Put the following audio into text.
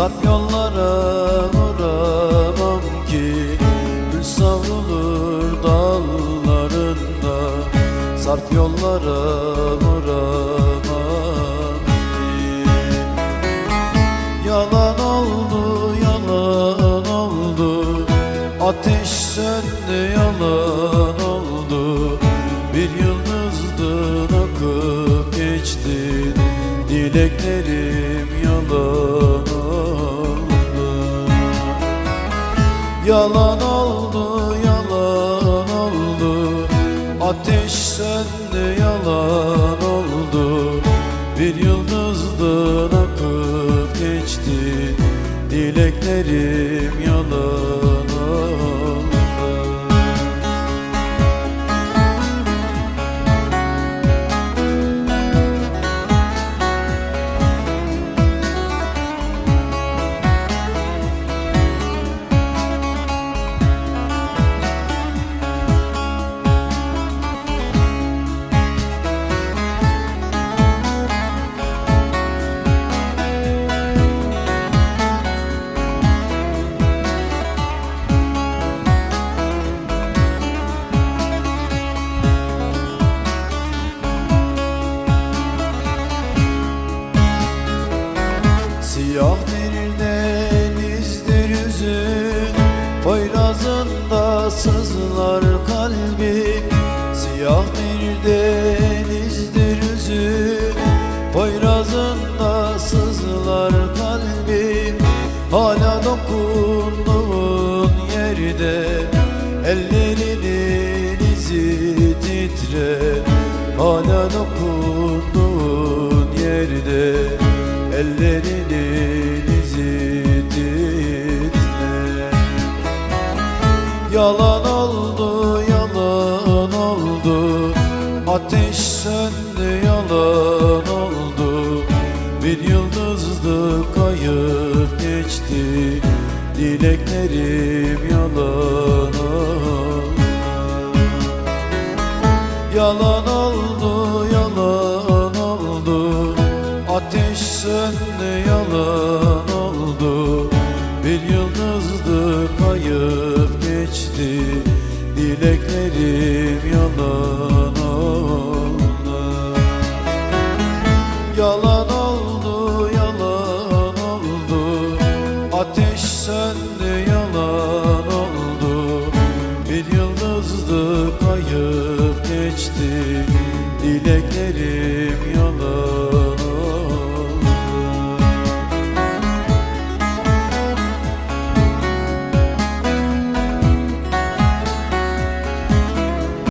Sarp yollara vuramam ki. Gül savrulur dallarında Sarp yollara vuramam ki. Yalan oldu, yalan oldu. Ateş söndü, yalan oldu. Bir yıldızdın akıp geçtin Dileklerim Yalan oldu, yalan oldu. Ateş söndü, yalan oldu. Bir yıldızdın akıp geçti Dileklerim Siyah bir denizdir yüzün Poyrazında sızlar kalbim Siyah bir denizdir yüzün Poyrazında sızlar kalbim Hala dokunduğun yerde Ellerinin izi titrer Hala dokunduğun yerde Ellerinin izi titrer Yalan oldu, yalan oldu. Ateş söndü, yalan oldu. Bir yıldızdı kayıp geçti. Dileklerim yalan oldu. Yalan oldu, yalan Söndü, yalan oldu. Bir yıldızdı kayıp geçti. Dileklerim yalan